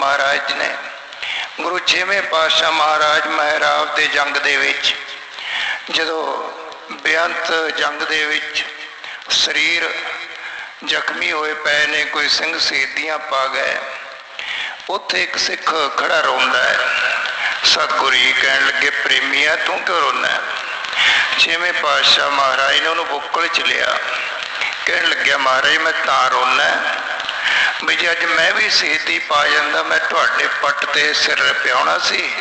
ਮਹਾਰਾਜ ਨੇ। ਗੁਰੂ ਛੇਵੇਂ ਪਾਤਸ਼ਾਹ ਮਹਾਰਾਜ ਮਹਿਰਾਬ ਦੇ ਜੰਗ ਦੇ ਵਿੱਚ, ਜਦੋਂ ਬੇਅੰਤ ਜੰਗ ਦੇ ਵਿੱਚ ਸਰੀਰ ਜ਼ਖਮੀ ਹੋਏ ਪਏ ਨੇ, ਕੋਈ ਸਿੰਘ ਸ਼ਹੀਦੀਆਂ ਪਾ ਗਏ, ਉੱਥੇ ਇੱਕ ਸਿੱਖ ਖੜਾ ਰੋਂਦਾ ਹੈ, ਸਤਿਗੁਰੂ ਜੀ ਕਹਿਣ ਲੱਗੇ ਪ੍ਰੇਮੀਆ ਤੂੰ ਕਿਉਂ ਰੋਂਦਾ ਛੇਵੇਂ ਪਾਤਸ਼ਾਹ ਮਹਾਰਾਜ ਨੇ ਉਹਨੂੰ ਬੁੱਕਲ ਚ ਲਿਆ, ਕਹਿਣ ਲੱਗਿਆ, ਮਹਾਰਾਜ, ਮੈਂ ਤਾਂ ਰੋਣਾ ਵੀ ਜੇ ਅੱਜ ਮੈਂ ਵੀ ਸ਼ਹੀਦੀ ਪਾ ਜਾਂਦਾ, ਮੈਂ ਤੁਹਾਡੇ ਪੱਟ ਤੇ ਸਿਰ ਪਿਆਉਣਾ ਸੀ।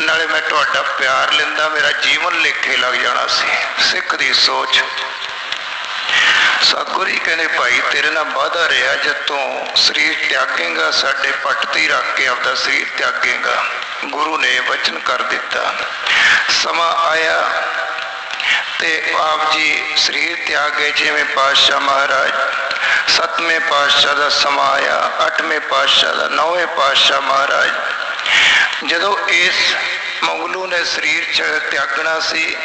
ਨਾਲੇ ਮੈਂ ਤੁਹਾਡਾ ਪਿਆਰ ਲੈਂਦਾ, ਮੇਰਾ ਜੀਵਨ ਲੇਖੇ ਲੱਗ ਜਾਣਾ ਸੀ। ਸਿੱਖ ਦੀ ਸੋਚ। ਸਤਿਗੁਰੂ ਜੀ ਕਹਿੰਦੇ, ਭਾਈ, ਤੇਰੇ ਨਾਲ ਵਾਅਦਾ ਰਿਹਾ ਜਦ ਤੂੰ ਸਰੀਰ ਤਿਆਗੇਗਾ, ਸਾਡੇ ਪੱਟ ਤੇ ਹੀ ਰੱਖ ਕੇ ਆਪਦਾ ਸਰੀਰ ਤਿਆਗੇਗਾ। ਗੁਰੂ ਨੇ ਵਚਨ ਕਰ ਦਿੱਤਾ। ਸਮਾਂ ਆਇਆ ਤੇ ਆਪ ਜੀ ਸਰੀਰ ਤਿਆਗ ਗਏ, ਜਿਵੇਂ ਪਾਤਸ਼ਾਹ ਮਹਾਰਾਜ ਸਤਵੇਂ ਪਾਤਸ਼ਾਹ ਦਾ ਸਮਾਂ ਆਇਆ, ਅੱਠਵੇਂ ਪਾਤਸ਼ਾਹ ਦਾ, ਨੌਵੇਂ ਪਾਤਸ਼ਾਹ ਮਹਾਰਾਜ। ਜਦੋਂ ਇਸ ਮੰਗਲੂ ਨੇ ਸਰੀਰ ਚ ਤਿਆਗਣਾ ਸੀ,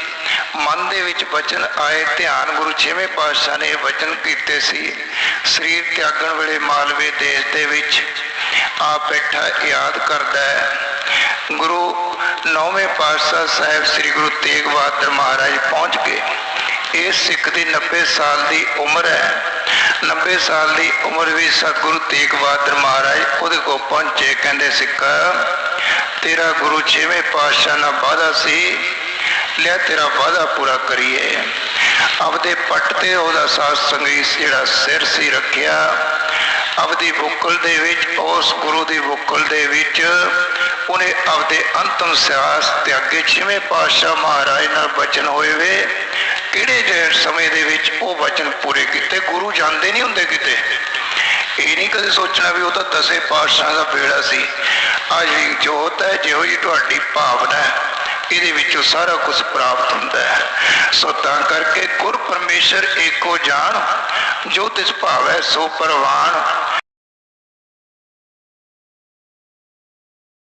ਮਨ ਦੇ ਵਿੱਚ ਵਚਨ ਆਏ, ਧਿਆਨ ਗੁਰੂ ਛੇਵੇਂ ਪਾਤਸ਼ਾਹ ਨੇ ਵਚਨ ਕੀਤੇ ਸੀ, ਸਰੀਰ ਤਿਆਗਣ ਵੇਲੇ ਮਾਲਵੇ ਦੇਸ਼ ਦੇ ਵਿੱਚ ਆ ਬੈਠਾ, ਯਾਦ ਕਰਦਾ ਹੈ। ਗੁਰੂ ਨੌਵੇਂ ਪਾਤਸ਼ਾਹ ਸਾਹਿਬ ਸ੍ਰੀ ਗੁਰੂ ਤੇਗ ਬਹਾਦਰ ਮਹਾਰਾਜ ਪਹੁੰਚ ਗਏ। ਇਸ ਸਿੱਖ ਦੀ 90 ਸਾਲ ਦੀ ਉਮਰ ਹੈ। 90 ਸਾਲ ਦੀ ਉਮਰ ਵਿੱਚ ਸਤਿਗੁਰੂ ਤੇਗ ਬਹਾਦਰ ਮਹਾਰਾਜ ਉਹਦੇ ਕੋਲ ਪਹੁੰਚੇ, ਕਹਿੰਦੇ ਸਿੱਖਾ, ਤੇਰਾ ਗੁਰੂ ਛੇਵੇਂ ਪਾਤਸ਼ਾਹ ਨਾਲ ਵਾਅਦਾ ਸੀ, ਲਿਆ ਤੇਰਾ ਵਾਅਦਾ ਪੂਰਾ ਕਰੀਏ। ਆਪਦੇ ਪੱਟ ਤੇ ਉਹਦਾ ਸਾਧ ਸੰਗੀ ਜਿਹੜਾ ਸਿਰ ਸੀ ਰੱਖਿਆ। ਆਪਦੀ ਬੁੱਕਲ ਦੇ ਵਿੱਚ, ਉਸ ਗੁਰੂ ਦੀ ਬੁੱਕਲ ਦੇ ਵਿੱਚ ਉਹਨੇ ਆਪਦੇ ਅੰਤਮ ਸਿਆਸ ਤੇ ਅੱਗੇ ਛੇਵੇਂ ਪਾਤਸ਼ਾਹ ਮਹਾਰਾਜ ਨਾਲ ਬਚਨ ਹੋਏ ਵੇ। ਕਿਹੜੇ ਜੇ ਸਮੇਂ ਦੇ ਵਿੱਚ ਉਹ ਵਚਨ ਪੂਰੇ ਕੀਤੇ? ਗੁਰੂ ਜਾਂਦੇ ਨਹੀਂ ਹੁੰਦੇ ਕਿਤੇ। ਇਹ ਨਹੀਂ ਕਦੇ ਸੋਚਣਾ ਵੀ ਉਹ ਤਾਂ ਦਸੇ ਪਾਤਸ਼ਾਹ ਦਾ ਬੇੜਾ ਸੀ। ਅੱਜ ਵੀ ਜੋਤ ਹੈ, ਜਿਹੋ ਜੀ ਤੁਹਾਡੀ ਭਾਵਨਾ ਹੈ। ਇਹਦੇ ਵਿੱਚੋਂ ਸਾਰਾ ਕੁਝ ਪ੍ਰਾਪਤ ਹੁੰਦਾ ਹੈ। ਸੋ ਤਾਂ ਕਰਕੇ ਗੁਰ ਪਰਮੇਸ਼ਰ ਏਕੋ ਜਾਣ, ਜੋ ਤਿਸ ਹੈ ਸੋ ਪਰਵਾਨ